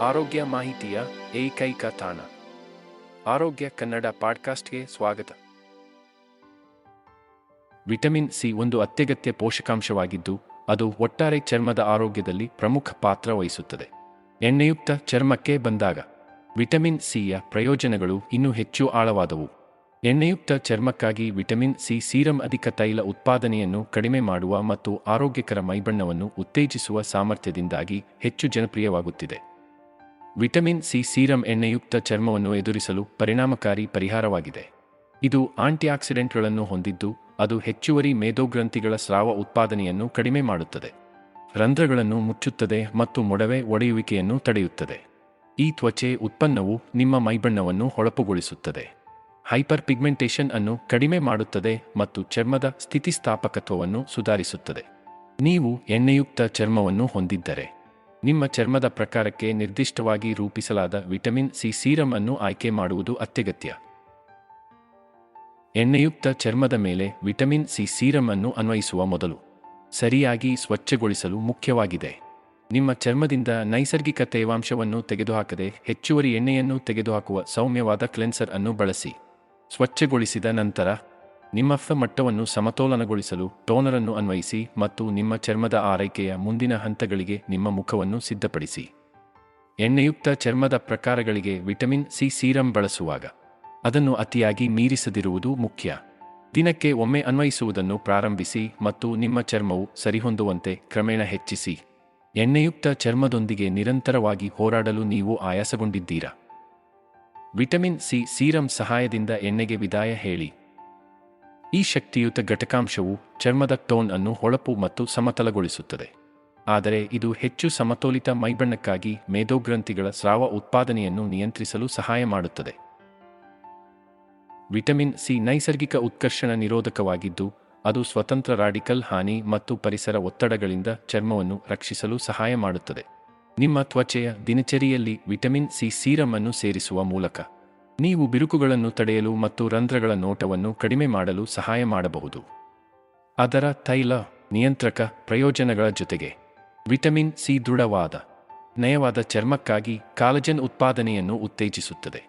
ಆರೋಗ್ಯ ಮಾಹಿತಿಯ ಏಕೈಕ ತಾಣ. ಆರೋಗ್ಯ ಕನ್ನಡ ಪಾಡ್ಕಾಸ್ಟ್ಗೆ ಸ್ವಾಗತ. ವಿಟಮಿನ್ ಸಿ ಒಂದು ಅತ್ಯಗತ್ಯ ಪೋಷಕಾಂಶವಾಗಿದ್ದು, ಅದು ಒಟ್ಟಾರೆ ಚರ್ಮದ ಆರೋಗ್ಯದಲ್ಲಿ ಪ್ರಮುಖ ಪಾತ್ರ ವಹಿಸುತ್ತದೆ. ಎಣ್ಣೆಯುಕ್ತ ಚರ್ಮಕ್ಕೆ ಬಂದಾಗ, ವಿಟಮಿನ್ ಸಿಯ ಪ್ರಯೋಜನಗಳು ಇನ್ನೂ ಹೆಚ್ಚು ಆಳವಾದವು. ಎಣ್ಣೆಯುಕ್ತ ಚರ್ಮಕ್ಕಾಗಿ ವಿಟಮಿನ್ ಸಿ ಸೀರಂ ಅಧಿಕ ತೈಲ ಉತ್ಪಾದನೆಯನ್ನು ಕಡಿಮೆ ಮಾಡುವ ಮತ್ತು ಆರೋಗ್ಯಕರ ಮೈಬಣ್ಣವನ್ನು ಉತ್ತೇಜಿಸುವ ಸಾಮರ್ಥ್ಯದಿಂದಾಗಿ ಹೆಚ್ಚು ಜನಪ್ರಿಯವಾಗುತ್ತಿದೆ. ವಿಟಮಿನ್ ಸಿ ಸೀರಂ ಎಣ್ಣೆಯುಕ್ತ ಚರ್ಮವನ್ನು ಎದುರಿಸಲು ಪರಿಣಾಮಕಾರಿ ಪರಿಹಾರವಾಗಿದೆ. ಇದು ಆಂಟಿಆಕ್ಸಿಡೆಂಟ್ಗಳನ್ನು ಹೊಂದಿದ್ದು, ಅದು ಹೆಚ್ಚುವರಿ ಮೇಧೋಗ್ರಂಥಿಗಳ ಸ್ರಾವ ಉತ್ಪಾದನೆಯನ್ನು ಕಡಿಮೆ ಮಾಡುತ್ತದೆ. ರಂಧ್ರಗಳನ್ನು ಮುಚ್ಚುತ್ತದೆ ಮತ್ತು ಮೊಡವೆ ಒಡೆಯುವಿಕೆಯನ್ನು ತಡೆಯುತ್ತದೆ. ಈ ತ್ವಚೆ ಉತ್ಪನ್ನವು ನಿಮ್ಮ ಮೈಬಣ್ಣವನ್ನು ಹೊಳಪುಗೊಳಿಸುತ್ತದೆ. ಹೈಪರ್ ಪಿಗ್ಮೆಂಟೇಷನ್ ಅನ್ನು ಕಡಿಮೆ ಮಾಡುತ್ತದೆ ಮತ್ತು ಚರ್ಮದ ಸ್ಥಿತಿಸ್ಥಾಪಕತ್ವವನ್ನು ಸುಧಾರಿಸುತ್ತದೆ. ನೀವು ಎಣ್ಣೆಯುಕ್ತ ಚರ್ಮವನ್ನು ಹೊಂದಿದ್ದರೆ ನಿಮ್ಮ ಚರ್ಮದ ಪ್ರಕಾರಕ್ಕೆ ನಿರ್ದಿಷ್ಟವಾಗಿ ರೂಪಿಸಲಾದ ವಿಟಮಿನ್ ಸಿ ಸೀರಮ್ ಅನ್ನು ಆಯ್ಕೆ ಮಾಡುವುದು ಅತ್ಯಗತ್ಯ. ಎಣ್ಣೆಯುಕ್ತ ಚರ್ಮದ ಮೇಲೆ ವಿಟಮಿನ್ ಸಿ ಸೀರಮ್ ಅನ್ನು ಅನ್ವಯಿಸುವ ಮೊದಲು ಸರಿಯಾಗಿ ಸ್ವಚ್ಛಗೊಳಿಸಲು ಮುಖ್ಯವಾಗಿದೆ. ನಿಮ್ಮ ಚರ್ಮದಿಂದ ನೈಸರ್ಗಿಕ ತೇವಾಂಶವನ್ನು ತೆಗೆದುಹಾಕದೆ ಹೆಚ್ಚುವರಿ ಎಣ್ಣೆಯನ್ನು ತೆಗೆದುಹಾಕುವ ಸೌಮ್ಯವಾದ ಕ್ಲೆನ್ಸರ್ ಅನ್ನು ಬಳಸಿ. ಸ್ವಚ್ಛಗೊಳಿಸಿದ ನಂತರ ನಿಮ್ಮ ಫ ಮಟ್ಟವನ್ನು ಸಮತೋಲನಗೊಳಿಸಲು ಟೋನರನ್ನು ಅನ್ವಯಿಸಿ ಮತ್ತು ನಿಮ್ಮ ಚರ್ಮದ ಆರೈಕೆಯ ಮುಂದಿನ ಹಂತಗಳಿಗೆ ನಿಮ್ಮ ಮುಖವನ್ನು ಸಿದ್ಧಪಡಿಸಿ. ಎಣ್ಣೆಯುಕ್ತ ಚರ್ಮದ ಪ್ರಕಾರಗಳಿಗೆ ವಿಟಮಿನ್ ಸಿ ಸೀರಂ ಬಳಸುವಾಗ ಅದನ್ನು ಅತಿಯಾಗಿ ಮೀರಿಸದಿರುವುದು ಮುಖ್ಯ. ದಿನಕ್ಕೆ ಒಮ್ಮೆ ಅನ್ವಯಿಸುವುದನ್ನು ಪ್ರಾರಂಭಿಸಿ ಮತ್ತು ನಿಮ್ಮ ಚರ್ಮವು ಸರಿಹೊಂದುವಂತೆ ಕ್ರಮೇಣ ಹೆಚ್ಚಿಸಿ. ಎಣ್ಣೆಯುಕ್ತ ಚರ್ಮದೊಂದಿಗೆ ನಿರಂತರವಾಗಿ ಹೋರಾಡಲು ನೀವು ಆಯಾಸಗೊಂಡಿದ್ದೀರಾ? ವಿಟಮಿನ್ ಸಿ ಸೀರಂ ಸಹಾಯದಿಂದ ಎಣ್ಣೆಗೆ ವಿದಾಯ ಹೇಳಿ. ಈ ಶಕ್ತಿಯುತ ಘಟಕಾಂಶವು ಚರ್ಮದ ಟೋನ್ ಅನ್ನು ಹೊಳಪು ಮತ್ತು ಸಮತಲಗೊಳಿಸುತ್ತದೆ. ಆದರೆ ಇದು ಹೆಚ್ಚು ಸಮತೋಲಿತ ಮೈಬಣ್ಣಕ್ಕಾಗಿ ಮೇಧೋಗ್ರಂಥಿಗಳ ಸ್ರಾವ ಉತ್ಪಾದನೆಯನ್ನು ನಿಯಂತ್ರಿಸಲು ಸಹಾಯ ಮಾಡುತ್ತದೆ. ವಿಟಮಿನ್ ಸಿ ನೈಸರ್ಗಿಕ ಉತ್ಕರ್ಷಣ ನಿರೋಧಕವಾಗಿದ್ದು, ಅದು ಸ್ವತಂತ್ರ ರಾಡಿಕಲ್ ಹಾನಿ ಮತ್ತು ಪರಿಸರ ಒತ್ತಡಗಳಿಂದ ಚರ್ಮವನ್ನು ರಕ್ಷಿಸಲು ಸಹಾಯ ಮಾಡುತ್ತದೆ. ನಿಮ್ಮ ತ್ವಚೆಯ ದಿನಚರಿಯಲ್ಲಿ ವಿಟಮಿನ್ ಸಿ ಸೀರಮ್ ಅನ್ನು ಸೇರಿಸುವ ಮೂಲಕ. ನೀವು ಬಿರುಕುಗಳನ್ನು ತಡೆಯಲು ಮತ್ತು ರಂಧ್ರಗಳ ನೋಟವನ್ನು ಕಡಿಮೆ ಮಾಡಲು ಸಹಾಯ ಮಾಡಬಹುದು. ಅದರ ತೈಲ, ನಿಯಂತ್ರಕ, ಪ್ರಯೋಜನಗಳ ಜೊತೆಗೆ ವಿಟಮಿನ್ ಸಿ ದೃಢವಾದ, ನಯವಾದ ಚರ್ಮಕ್ಕಾಗಿ ಕಾಲಜನ್ ಉತ್ಪಾದನೆಯನ್ನು ಉತ್ತೇಜಿಸುತ್ತದೆ.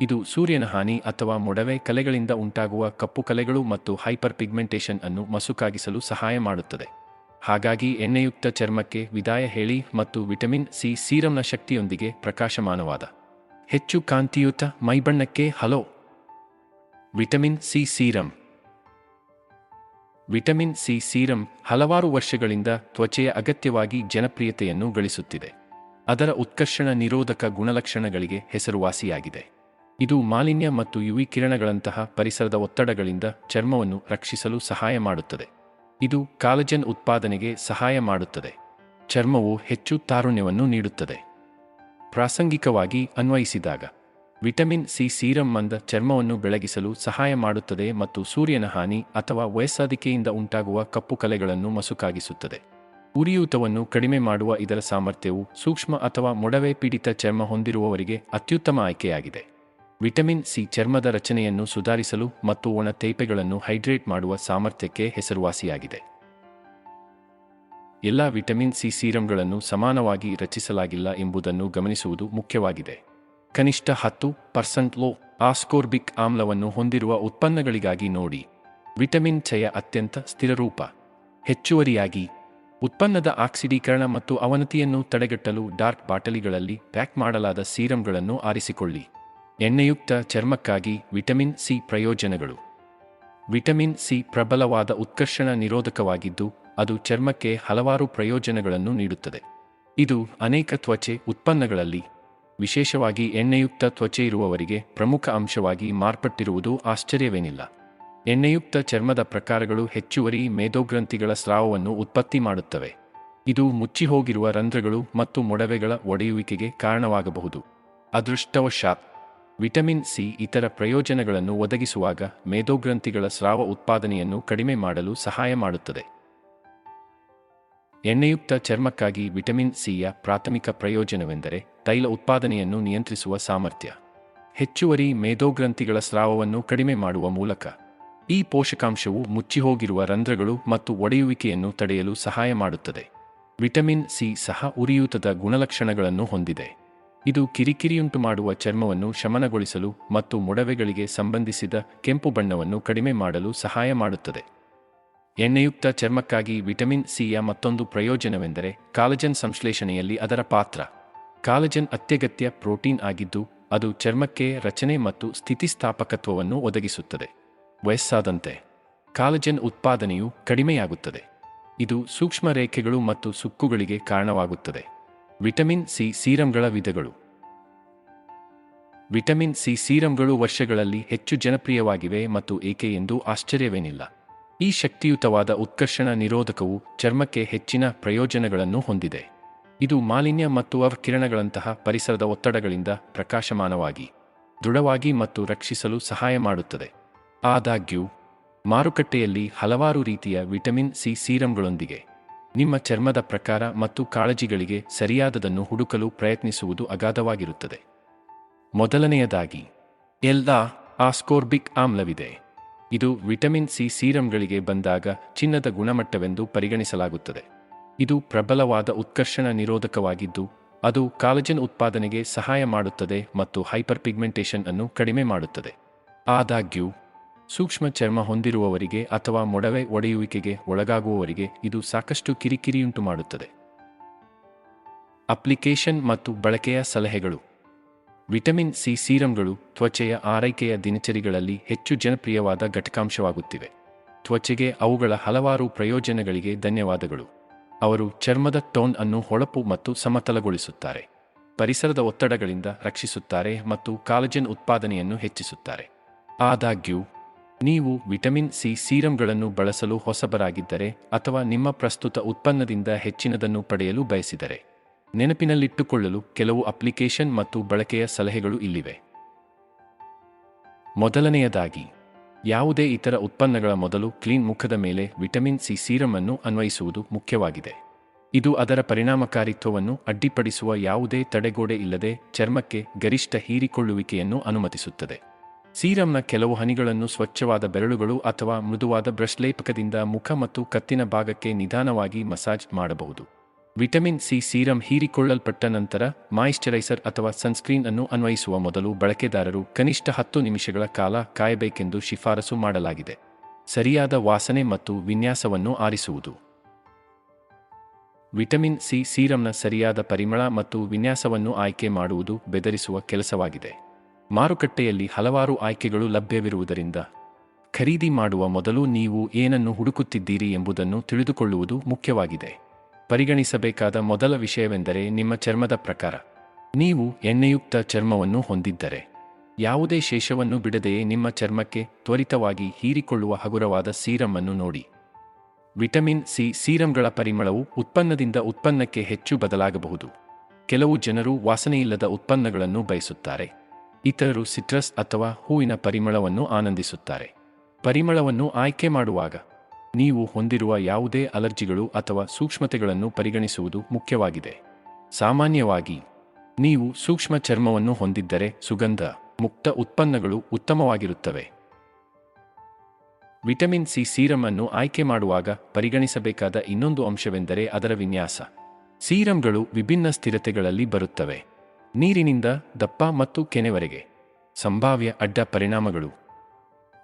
ಇದು ಸೂರ್ಯನ ಹಾನಿ ಅಥವಾ ಮೊಡವೆ ಕಲೆಗಳಿಂದ ಉಂಟಾಗುವ ಕಪ್ಪು ಕಲೆಗಳು ಮತ್ತು ಹೈಪರ್ ಪಿಗ್ಮೆಂಟೇಷನ್ ಅನ್ನು ಮಸುಕಾಗಿಸಲು ಸಹಾಯ ಮಾಡುತ್ತದೆ. ಹಾಗಾಗಿ ಎಣ್ಣೆಯುಕ್ತ ಚರ್ಮಕ್ಕೆ ವಿದಾಯ ಹೇಳಿ ಮತ್ತು ವಿಟಮಿನ್ ಸಿ ಸೀರಂನ ಶಕ್ತಿಯೊಂದಿಗೆ ಪ್ರಕಾಶಮಾನವಾದ. ಹೆಚ್ಚು ಕಾಂತಿಯುತ ಮೈಬಣ್ಣಕ್ಕೆ hello. Vitamin C serum. Vitamin C serum ಹಲವಾರು ವರ್ಷಗಳಿಂದ ತ್ವಚೆಯ ಅಗತ್ಯವಾಗಿ ಜನಪ್ರಿಯತೆಯನ್ನು ಗಳಿಸುತ್ತಿದೆ. ಅದರ ಉತ್ಕರ್ಷಣ ನಿರೋಧಕ ಗುಣಲಕ್ಷಣಗಳಿಗೆ ಹೆಸರುವಾಸಿಯಾಗಿದೆ. ಇದು ಮಾಲಿನ್ಯ ಮತ್ತು ಯುವಿ ಕಿರಣಗಳಂತಹ ಪರಿಸರದ ಒತ್ತಡಗಳಿಂದ ಚರ್ಮವನ್ನು ರಕ್ಷಿಸಲು ಸಹಾಯ ಮಾಡುತ್ತದೆ. ಇದು ಕಾಲಜನ್ ಉತ್ಪಾದನೆಗೆ ಸಹಾಯ ಮಾಡುತ್ತದೆ. ಚರ್ಮವು ಹೆಚ್ಚು ತಾರುಣ್ಯವನ್ನು ನೀಡುತ್ತದೆ. ಪ್ರಾಸಂಗಿಕವಾಗಿ ಅನ್ವಯಿಸಿದಾಗ, ವಿಟಮಿನ್ ಸಿ ಸೀರಮ್ ಮಂದ ಚರ್ಮವನ್ನು ಬೆಳಗಿಸಲು ಸಹಾಯ ಮಾಡುತ್ತದೆ ಮತ್ತು ಸೂರ್ಯನ ಹಾನಿ ಅಥವಾ ವಯಸ್ಸಾದಿಕೆಯಿಂದ ಉಂಟಾಗುವ ಕಪ್ಪು ಕಲೆಗಳನ್ನು ಮಸುಕಾಗಿಸುತ್ತದೆ. ಉರಿಯೂತವನ್ನು ಕಡಿಮೆ ಮಾಡುವ ಇದರ ಸಾಮರ್ಥ್ಯವು ಸೂಕ್ಷ್ಮ ಅಥವಾ ಮೊಡವೆ ಪೀಡಿತ ಚರ್ಮ ಹೊಂದಿರುವವರಿಗೆ ಅತ್ಯುತ್ತಮ ಆಯ್ಕೆಯಾಗಿದೆ. ವಿಟಮಿನ್ ಸಿ ಚರ್ಮದ ರಚನೆಯನ್ನು ಸುಧಾರಿಸಲು ಮತ್ತು ಒಣ ತೇಪೆಗಳನ್ನು ಹೈಡ್ರೇಟ್ ಮಾಡುವ ಸಾಮರ್ಥ್ಯಕ್ಕೆ ಹೆಸರುವಾಸಿಯಾಗಿದೆ. ಎಲ್ಲ ವಿಟಮಿನ್ ಸಿ ಸೀರಂಗಳನ್ನು ಸಮಾನವಾಗಿ ರಚಿಸಲಾಗಿಲ್ಲ ಎಂಬುದನ್ನು ಗಮನಿಸುವುದು ಮುಖ್ಯವಾಗಿದೆ. ಕನಿಷ್ಠ ಹತ್ತು ಪರ್ಸೆಂಟ್ ಲೋ ಆಸ್ಕೋರ್ಬಿಕ್ ಆಮ್ಲವನ್ನು ಹೊಂದಿರುವ ಉತ್ಪನ್ನಗಳಿಗಾಗಿ ನೋಡಿ. ವಿಟಮಿನ್ ಚಯ ಅತ್ಯಂತ ಸ್ಥಿರರೂಪ ಹೆಚ್ಚುವರಿಯಾಗಿ, ಉತ್ಪನ್ನದ ಆಕ್ಸಿಡೀಕರಣ ಮತ್ತು ಅವನತಿಯನ್ನು ತಡೆಗಟ್ಟಲು ಡಾರ್ಕ್ ಬಾಟಲಿಗಳಲ್ಲಿ ಪ್ಯಾಕ್ ಮಾಡಲಾದ ಸೀರಂಗಳನ್ನು ಆರಿಸಿಕೊಳ್ಳಿ. ಎಣ್ಣೆಯುಕ್ತ ಚರ್ಮಕ್ಕಾಗಿ ವಿಟಮಿನ್ ಸಿ ಪ್ರಯೋಜನಗಳು. ವಿಟಮಿನ್ ಸಿ ಪ್ರಬಲವಾದ ಉತ್ಕರ್ಷಣ ನಿರೋಧಕವಾಗಿದ್ದು ಅದು ಚರ್ಮಕ್ಕೆ ಹಲವಾರು ಪ್ರಯೋಜನಗಳನ್ನು ನೀಡುತ್ತದೆ. ಇದು ಅನೇಕ ತ್ವಚೆ ಉತ್ಪನ್ನಗಳಲ್ಲಿ, ವಿಶೇಷವಾಗಿ ಎಣ್ಣೆಯುಕ್ತ ತ್ವಚೆ ಇರುವವರಿಗೆ ಪ್ರಮುಖ ಅಂಶವಾಗಿ ಮಾರ್ಪಟ್ಟಿರುವುದು ಆಶ್ಚರ್ಯವೇನಿಲ್ಲ. ಎಣ್ಣೆಯುಕ್ತ ಚರ್ಮದ ಪ್ರಕಾರಗಳು ಹೆಚ್ಚುವರಿ ಮೇಧೋಗ್ರಂಥಿಗಳ ಸ್ರಾವವನ್ನು ಉತ್ಪತ್ತಿ ಮಾಡುತ್ತವೆ. ಇದು ಮುಚ್ಚಿಹೋಗಿರುವ ರಂಧ್ರಗಳು ಮತ್ತು ಮೊಡವೆಗಳ ಒಡೆಯುವಿಕೆಗೆ ಕಾರಣವಾಗಬಹುದು. ಅದೃಷ್ಟವಶಾತ್, ವಿಟಮಿನ್ ಸಿ ಇತರ ಪ್ರಯೋಜನಗಳನ್ನು ಒದಗಿಸುವಾಗ ಮೇಧೋಗ್ರಂಥಿಗಳ ಸ್ರಾವ ಉತ್ಪಾದನೆಯನ್ನು ಕಡಿಮೆ ಮಾಡಲು ಸಹಾಯ ಮಾಡುತ್ತದೆ. ಎಣ್ಣೆಯುಕ್ತ ಚರ್ಮಕ್ಕಾಗಿ ವಿಟಮಿನ್ ಸಿಯ ಪ್ರಾಥಮಿಕ ಪ್ರಯೋಜನವೆಂದರೆ ತೈಲ ಉತ್ಪಾದನೆಯನ್ನು ನಿಯಂತ್ರಿಸುವ ಸಾಮರ್ಥ್ಯ. ಹೆಚ್ಚುವರಿ ಮೇಧೋಗ್ರಂಥಿಗಳ ಸ್ರಾವವನ್ನು ಕಡಿಮೆ ಮಾಡುವ ಮೂಲಕ. ಈ ಪೋಷಕಾಂಶವು ಮುಚ್ಚಿಹೋಗಿರುವ ರಂಧ್ರಗಳು ಮತ್ತು ಒಡೆಯುವಿಕೆಯನ್ನು ತಡೆಯಲು ಸಹಾಯ ಮಾಡುತ್ತದೆ. ವಿಟಮಿನ್ ಸಿ ಸಹ ಉರಿಯೂತದ ಗುಣಲಕ್ಷಣಗಳನ್ನು ಹೊಂದಿದೆ. ಇದು ಕಿರಿಕಿರಿಯುಂಟು ಮಾಡುವ ಚರ್ಮವನ್ನು ಶಮನಗೊಳಿಸಲು ಮತ್ತು ಮೊಡವೆಗಳಿಗೆ ಸಂಬಂಧಿಸಿದ ಕೆಂಪು ಬಣ್ಣವನ್ನು ಕಡಿಮೆ ಮಾಡಲು ಸಹಾಯ ಮಾಡುತ್ತದೆ. ಎಣ್ಣೆಯುಕ್ತ ಚರ್ಮಕ್ಕಾಗಿ ವಿಟಮಿನ್ ಸಿಯ ಮತ್ತೊಂದು ಪ್ರಯೋಜನವೆಂದರೆ ಕಾಲಜನ್ ಸಂಶ್ಲೇಷಣೆಯಲ್ಲಿ ಅದರ ಪಾತ್ರ. ಕಾಲಜನ್ ಅತ್ಯಗತ್ಯ ಪ್ರೋಟೀನ್ ಆಗಿದ್ದು, ಅದು ಚರ್ಮಕ್ಕೆ ರಚನೆ ಮತ್ತು ಸ್ಥಿತಿಸ್ಥಾಪಕತ್ವವನ್ನು ಒದಗಿಸುತ್ತದೆ. ವಯಸ್ಸಾದಂತೆ ಕಾಲಜನ್ ಉತ್ಪಾದನೆಯು ಕಡಿಮೆಯಾಗುತ್ತದೆ. ಇದು ಸೂಕ್ಷ್ಮ ರೇಖೆಗಳು ಮತ್ತು ಸುಕ್ಕುಗಳಿಗೆ ಕಾರಣವಾಗುತ್ತದೆ. ವಿಟಮಿನ್ ಸಿ ಸೀರಂಗಳ ವಿಧಗಳು. ವಿಟಮಿನ್ ಸಿ ಸೀರಂಗಳು ವರ್ಷಗಳಲ್ಲಿ ಹೆಚ್ಚು ಜನಪ್ರಿಯವಾಗಿವೆ ಮತ್ತು ಏಕೆ ಎಂದು ಆಶ್ಚರ್ಯವೇನಿಲ್ಲ. ಈ ಶಕ್ತಿಯುತವಾದ ಉತ್ಕರ್ಷಣ ನಿರೋಧಕವು ಚರ್ಮಕ್ಕೆ ಹೆಚ್ಚಿನ ಪ್ರಯೋಜನಗಳನ್ನು ಹೊಂದಿದೆ. ಇದು ಮಾಲಿನ್ಯ ಮತ್ತು ಅವಕಿರಣಗಳಂತಹ ಪರಿಸರದ ಒತ್ತಡಗಳಿಂದ ಪ್ರಕಾಶಮಾನವಾಗಿ, ದೃಢವಾಗಿ ಮತ್ತು ರಕ್ಷಿಸಲು ಸಹಾಯ ಮಾಡುತ್ತದೆ. ಆದಾಗ್ಯೂ, ಮಾರುಕಟ್ಟೆಯಲ್ಲಿ ಹಲವಾರು ರೀತಿಯ ವಿಟಮಿನ್ ಸಿ ಸೀರಂಗಳೊಂದಿಗೆ, ನಿಮ್ಮ ಚರ್ಮದ ಪ್ರಕಾರ ಮತ್ತು ಕಾಳಜಿಗಳಿಗೆ ಸರಿಯಾದದನ್ನು ಹುಡುಕಲು ಪ್ರಯತ್ನಿಸುವುದು ಅಗಾಧವಾಗಿರುತ್ತದೆ. ಮೊದಲನೆಯದಾಗಿ, ಎಲ್ಲ ಆಸ್ಕೋರ್ಬಿಕ್ ಆಮ್ಲವಿದೆ. ಇದು ವಿಟಮಿನ್ ಸಿ ಸೀರಂಗಳಿಗೆ ಬಂದಾಗ ಚಿನ್ನದ ಗುಣಮಟ್ಟವೆಂದು ಪರಿಗಣಿಸಲಾಗುತ್ತದೆ. ಇದು ಪ್ರಬಲವಾದ ಉತ್ಕರ್ಷಣ ನಿರೋಧಕವಾಗಿದ್ದು, ಅದು ಕಾಲಜನ್ ಉತ್ಪಾದನೆಗೆ ಸಹಾಯ ಮಾಡುತ್ತದೆ ಮತ್ತು ಹೈಪರ್ ಪಿಗ್ಮೆಂಟೇಷನ್ ಅನ್ನು ಕಡಿಮೆ ಮಾಡುತ್ತದೆ. ಆದಾಗ್ಯೂ, ಸೂಕ್ಷ್ಮ ಚರ್ಮ ಹೊಂದಿರುವವರಿಗೆ ಅಥವಾ ಮೊಡವೆ ಒಡೆಯುವಿಕೆಗೆ ಒಳಗಾಗುವವರಿಗೆ ಇದು ಸಾಕಷ್ಟು ಕಿರಿಕಿರಿಯುಂಟು ಮಾಡುತ್ತದೆ ಅಪ್ಲಿಕೇಶನ್ ಮತ್ತು ಬಳಕೆಯ ಸಲಹೆಗಳು. ವಿಟಮಿನ್ ಸಿ ಸೀರಂಗಳು ತ್ವಚೆಯ ಆರೈಕೆಯ ದಿನಚರಿಗಳಲ್ಲಿ ಹೆಚ್ಚು ಜನಪ್ರಿಯವಾದ ಘಟಕಾಂಶವಾಗುತ್ತಿವೆ. ತ್ವಚೆಗೆ ಅವುಗಳ ಹಲವಾರು ಪ್ರಯೋಜನಗಳಿಗೆ ಧನ್ಯವಾದಗಳು. ಅವರು ಚರ್ಮದ ಟೋನ್ ಅನ್ನು ಹೊಳಪು ಮತ್ತು ಸಮತಲಗೊಳಿಸುತ್ತಾರೆ. ಪರಿಸರದ ಒತ್ತಡಗಳಿಂದ ರಕ್ಷಿಸುತ್ತಾರೆ ಮತ್ತು ಕಾಲಜನ್ ಉತ್ಪಾದನೆಯನ್ನು ಹೆಚ್ಚಿಸುತ್ತಾರೆ. ಆದಾಗ್ಯೂ, ನೀವು ವಿಟಮಿನ್ ಸಿ ಸೀರಂಗಳನ್ನು ಬಳಸಲು ಹೊಸಬರಾಗಿದ್ದರೆ ಅಥವಾ ನಿಮ್ಮ ಪ್ರಸ್ತುತ ಉತ್ಪನ್ನದಿಂದ ಹೆಚ್ಚಿನದನ್ನು ಪಡೆಯಲು ಬಯಸಿದರೆ ನೆನಪಿನಲ್ಲಿಟ್ಟುಕೊಳ್ಳಲು ಕೆಲವು ಅಪ್ಲಿಕೇಶನ್ ಮತ್ತು ಬಳಕೆಯ ಸಲಹೆಗಳು ಇಲ್ಲಿವೆ. ಮೊದಲನೆಯದಾಗಿ, ಯಾವುದೇ ಇತರ ಉತ್ಪನ್ನಗಳ ಮೊದಲು ಕ್ಲೀನ್ ಮುಖದ ಮೇಲೆ ವಿಟಮಿನ್ ಸಿ ಸೀರಮ್ ಅನ್ನು ಅನ್ವಯಿಸುವುದು ಮುಖ್ಯವಾಗಿದೆ. ಇದು ಅದರ ಪರಿಣಾಮಕಾರಿತ್ವವನ್ನು ಅಡ್ಡಿಪಡಿಸುವ ಯಾವುದೇ ತಡೆಗೋಡೆ ಇಲ್ಲದೆ ಚರ್ಮಕ್ಕೆ ಗರಿಷ್ಠ ಹೀರಿಕೊಳ್ಳುವಿಕೆಯನ್ನು ಅನುಮತಿಸುತ್ತದೆ. ಸೀರಮ್ನ ಕೆಲವು ಹನಿಗಳನ್ನು ಸ್ವಚ್ಛವಾದ ಬೆರಳುಗಳು ಅಥವಾ ಮೃದುವಾದ ಬ್ರಷ್ ಲೇಪಕದಿಂದ ಮುಖ ಮತ್ತು ಕತ್ತಿನ ಭಾಗಕ್ಕೆ ನಿಧಾನವಾಗಿ ಮಸಾಜ್ ಮಾಡಬಹುದು. ವಿಟಮಿನ್ ಸಿ ಸೀರಂ ಹೀರಿಕೊಳ್ಳಲ್ಪಟ್ಟ ನಂತರ ಮಾಯಿಶ್ಚರೈಸರ್ ಅಥವಾ ಸನ್ಸ್ಕ್ರೀನ್ ಅನ್ನು ಅನ್ವಯಿಸುವ ಮೊದಲು ಬಳಕೆದಾರರು ಕನಿಷ್ಠ ಹತ್ತು ನಿಮಿಷಗಳ ಕಾಲ ಕಾಯಬೇಕೆಂದು ಶಿಫಾರಸು ಮಾಡಲಾಗಿದೆ. ಸರಿಯಾದ ವಾಸನೆ ಮತ್ತು ವಿನ್ಯಾಸವನ್ನು ಆರಿಸುವುದು. ವಿಟಮಿನ್ ಸಿ ಸೀರಂನ ಸರಿಯಾದ ಪರಿಮಳ ಮತ್ತು ವಿನ್ಯಾಸವನ್ನು ಆಯ್ಕೆ ಮಾಡುವುದು ಬೆದರಿಸುವ ಕೆಲಸವಾಗಿದೆ. ಮಾರುಕಟ್ಟೆಯಲ್ಲಿ ಹಲವಾರು ಆಯ್ಕೆಗಳು ಲಭ್ಯವಿರುವುದರಿಂದ ಖರೀದಿ ಮಾಡುವ ಮೊದಲು ನೀವು ಏನನ್ನು ಹುಡುಕುತ್ತಿದ್ದೀರಿ ಎಂಬುದನ್ನು ತಿಳಿದುಕೊಳ್ಳುವುದು ಮುಖ್ಯವಾಗಿದೆ. ಪರಿಗಣಿಸಬೇಕಾದ ಮೊದಲ ವಿಷಯವೆಂದರೆ ನಿಮ್ಮ ಚರ್ಮದ ಪ್ರಕಾರ. ನೀವು ಎಣ್ಣೆಯುಕ್ತ ಚರ್ಮವನ್ನು ಹೊಂದಿದ್ದರೆ. ಯಾವುದೇ ಶೇಷವನ್ನು ಬಿಡದೆಯೇ ನಿಮ್ಮ ಚರ್ಮಕ್ಕೆ ತ್ವರಿತವಾಗಿ ಹೀರಿಕೊಳ್ಳುವ ಹಗುರವಾದ ಸೀರಮ್ ಅನ್ನು ನೋಡಿ. ವಿಟಮಿನ್ ಸಿ ಸೀರಂಗಳ ಪರಿಮಳವು ಉತ್ಪನ್ನದಿಂದ ಉತ್ಪನ್ನಕ್ಕೆ ಹೆಚ್ಚು ಬದಲಾಗಬಹುದು. ಕೆಲವು ಜನರು ವಾಸನೆಯಿಲ್ಲದ ಉತ್ಪನ್ನಗಳನ್ನು ಬಯಸುತ್ತಾರೆ. ಇತರರು ಸಿಟ್ರಸ್ ಅಥವಾ ಹೂವಿನ ಪರಿಮಳವನ್ನು ಆನಂದಿಸುತ್ತಾರೆ. ಪರಿಮಳವನ್ನು ಆಯ್ಕೆ ಮಾಡುವಾಗ ನೀವು ಹೊಂದಿರುವ ಯಾವುದೇ ಅಲರ್ಜಿಗಳು ಅಥವಾ ಸೂಕ್ಷ್ಮತೆಗಳನ್ನು ಪರಿಗಣಿಸುವುದು ಮುಖ್ಯವಾಗಿದೆ. ಸಾಮಾನ್ಯವಾಗಿ, ನೀವು ಸೂಕ್ಷ್ಮ ಚರ್ಮವನ್ನು ಹೊಂದಿದ್ದರೆ ಸುಗಂಧ, ಮುಕ್ತ ಉತ್ಪನ್ನಗಳು ಉತ್ತಮವಾಗಿರುತ್ತವೆ. ವಿಟಮಿನ್ ಸಿ ಸೀರಮ್ ಅನ್ನು ಆಯ್ಕೆ ಮಾಡುವಾಗ ಪರಿಗಣಿಸಬೇಕಾದ ಇನ್ನೊಂದು ಅಂಶವೆಂದರೆ ಅದರ ವಿನ್ಯಾಸ. ಸೀರಂಗಳು ವಿಭಿನ್ನ ಸ್ಥಿರತೆಗಳಲ್ಲಿ ಬರುತ್ತವೆ. ನೀರಿನಿಂದ ದಪ್ಪ ಮತ್ತು ಕೆನೆವರೆಗೆ. ಸಂಭಾವ್ಯ ಅಡ್ಡ ಪರಿಣಾಮಗಳು.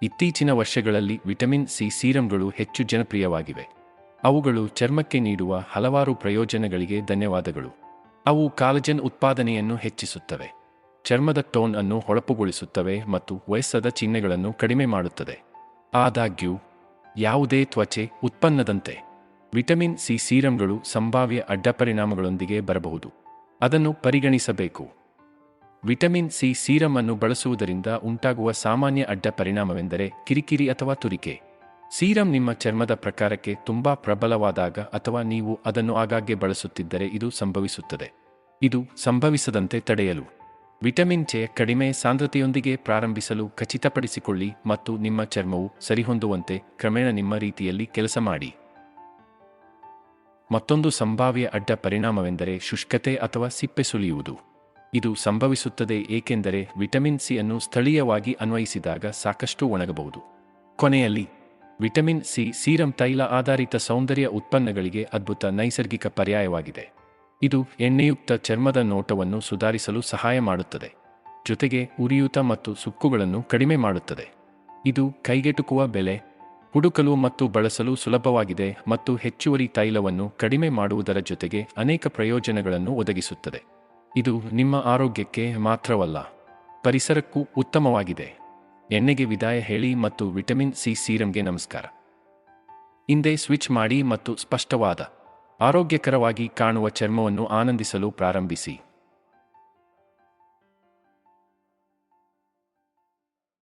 ಇತ್ತೀಚಿನ ವರ್ಷಗಳಲ್ಲಿ ವಿಟಮಿನ್ ಸಿ ಸೀರಂಗಳು ಹೆಚ್ಚು ಜನಪ್ರಿಯವಾಗಿವೆ. ಅವುಗಳು ಚರ್ಮಕ್ಕೆ ನೀಡುವ ಹಲವಾರು ಪ್ರಯೋಜನಗಳಿಗೆ ಧನ್ಯವಾದಗಳು. ಅವು ಕಾಲಜನ್ ಉತ್ಪಾದನೆಯನ್ನು ಹೆಚ್ಚಿಸುತ್ತವೆ. ಚರ್ಮದ ಟೋನ್ ಅನ್ನು ಹೊಳಪುಗೊಳಿಸುತ್ತವೆ ಮತ್ತು ವಯಸ್ಸದ ಚಿಹ್ನೆಗಳನ್ನು ಕಡಿಮೆ ಮಾಡುತ್ತದೆ. ಆದಾಗ್ಯೂ, ಯಾವುದೇ ತ್ವಚೆ ಉತ್ಪನ್ನದಂತೆ ವಿಟಮಿನ್ ಸಿ ಸೀರಂಗಳು ಸಂಭಾವ್ಯ ಅಡ್ಡಪರಿಣಾಮಗಳೊಂದಿಗೆ ಬರಬಹುದು. ಅದನ್ನು ಪರಿಗಣಿಸಬೇಕು. ವಿಟಮಿನ್ ಸಿ ಸೀರಮ್ ಅನ್ನು ಬಳಸುವುದರಿಂದ ಉಂಟಾಗುವ ಸಾಮಾನ್ಯ ಅಡ್ಡ ಪರಿಣಾಮವೆಂದರೆ ಕಿರಿಕಿರಿ ಅಥವಾ ತುರಿಕೆ. ಸೀರಮ್ ನಿಮ್ಮ ಚರ್ಮದ ಪ್ರಕಾರಕ್ಕೆ ತುಂಬಾ ಪ್ರಬಲವಾದಾಗ ಅಥವಾ ನೀವು ಅದನ್ನು ಆಗಾಗ್ಗೆ ಬಳಸುತ್ತಿದ್ದರೆ ಇದು ಸಂಭವಿಸುತ್ತದೆ. ಇದು ಸಂಭವಿಸದಂತೆ ತಡೆಯಲು. ವಿಟಮಿನ್ ಚೆ ಕಡಿಮೆ ಸಾಂದ್ರತೆಯೊಂದಿಗೆ ಪ್ರಾರಂಭಿಸಲು ಖಚಿತಪಡಿಸಿಕೊಳ್ಳಿ ಮತ್ತು ನಿಮ್ಮ ಚರ್ಮವು ಸರಿಹೊಂದುವಂತೆ ಕ್ರಮೇಣ ನಿಮ್ಮ ರೀತಿಯಲ್ಲಿ ಕೆಲಸ ಮಾಡಿ. ಮತ್ತೊಂದು ಸಂಭಾವ್ಯ ಅಡ್ಡ ಪರಿಣಾಮವೆಂದರೆ ಶುಷ್ಕತೆ ಅಥವಾ ಸಿಪ್ಪೆ ಸುಲಿಯುವುದು. ಇದು ಸಂಭವಿಸುತ್ತದೆ ಏಕೆಂದರೆ ವಿಟಮಿನ್ ಸಿ ಅನ್ನು ಸ್ಥಳೀಯವಾಗಿ ಅನ್ವಯಿಸಿದಾಗ ಸಾಕಷ್ಟು ಒಣಗಬಹುದು. ಕೊನೆಯಲ್ಲಿ, ವಿಟಮಿನ್ ಸಿ ಸೀರಂ ತೈಲ ಆಧಾರಿತ ಸೌಂದರ್ಯ ಉತ್ಪನ್ನಗಳಿಗೆ ಅದ್ಭುತ ನೈಸರ್ಗಿಕ ಪರ್ಯಾಯವಾಗಿದೆ. ಇದು ಎಣ್ಣೆಯುಕ್ತ ಚರ್ಮದ ನೋಟವನ್ನು ಸುಧಾರಿಸಲು ಸಹಾಯ ಮಾಡುತ್ತದೆ. ಜೊತೆಗೆ ಉರಿಯೂತ ಮತ್ತು ಸುಕ್ಕುಗಳನ್ನು ಕಡಿಮೆ ಮಾಡುತ್ತದೆ. ಇದು ಕೈಗೆಟುಕುವ ಬೆಲೆ, ಹುಡುಕಲು ಮತ್ತು ಬಳಸಲು ಸುಲಭವಾಗಿದೆ ಮತ್ತು ಹೆಚ್ಚುವರಿ ತೈಲವನ್ನು ಕಡಿಮೆ ಮಾಡುವುದರ ಜೊತೆಗೆ ಅನೇಕ ಪ್ರಯೋಜನಗಳನ್ನು ಒದಗಿಸುತ್ತದೆ. ಇದು ನಿಮ್ಮ ಆರೋಗ್ಯಕ್ಕೆ ಮಾತ್ರವಲ್ಲ, ಪರಿಸರಕ್ಕೂ ಉತ್ತಮವಾಗಿದೆ. ಎಣ್ಣೆಗೆ ವಿದಾಯ ಹೇಳಿ ಮತ್ತು ವಿಟಮಿನ್ ಸಿ ಸೀರಂಗೆ ನಮಸ್ಕಾರ. ಹಿಂದೆ ಸ್ವಿಚ್ ಮಾಡಿ ಮತ್ತು ಸ್ಪಷ್ಟವಾದ, ಆರೋಗ್ಯಕರವಾಗಿ ಕಾಣುವ ಚರ್ಮವನ್ನು ಆನಂದಿಸಲು ಪ್ರಾರಂಭಿಸಿ.